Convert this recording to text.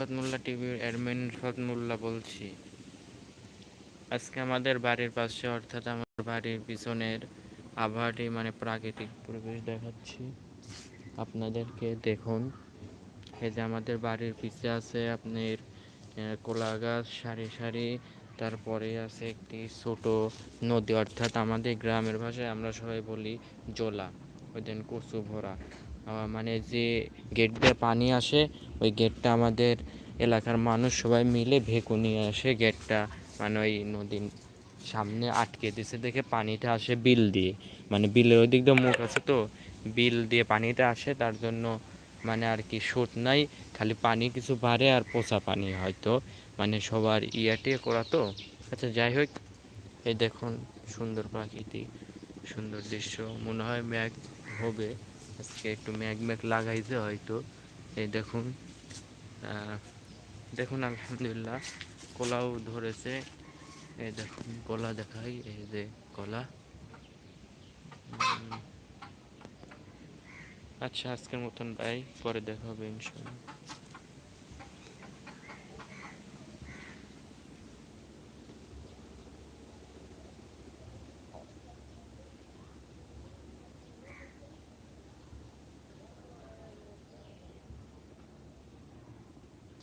ফতমুল্লা টিভির অ্যাডমিন ফতমুল্লা বলছি। আজকে আমাদের বাড়ির পাশে, অর্থাৎ আমার বাড়ির পিছনের আবহাওয়াটি মানে প্রাকৃতিক পরিবেশ দেখাচ্ছি। আপনাদেরকে দেখুন, এই যে আমাদের বাড়ির পিছে আছে আপনার কলা গাছ সারি সারি, তারপরে আছে একটি ছোট নদী, অর্থাৎ আমাদের গ্রামের ভাষায় আমরা সবাই বলি জোলা, ওই দিন কচু ভরা। মানে যে গেট দিয়ে পানি আসে, ওই গেটটা আমাদের এলাকার মানুষ সবাই মিলে ভেকু নিয়ে আসে গেটটা মানে ওই নদীর সামনে আটকে দিছে, দেখে পানিটা আসে বিল দিয়ে। মানে বিলের ওই দিক দিয়ে মুখ আছে তো, বিল দিয়ে পানিটা আসে, তার জন্য মানে আর কি সুট নাই, খালি পানি কিছু বাড়ে আর পচা পানি হয়তো মানে সবার ইয়াটে করা তো। আচ্ছা যাই হোক, এই দেখুন সুন্দর প্রাকৃতিক সুন্দর দৃশ্য, মনে হয় ম্যাঘ হবে। আজকে একটু ম্যাগ ম্যাগ লাগাইছে হয়তো। এই দেখুন। দেখুন, আলহামদুলিল্লাহ, কলাও ধরেছে। এই দেখুন, কলা দেখাই, এই যে কলা। আচ্ছা আজকের মতন ভাই, পরে দেখা হবে ইনশাল্লাহ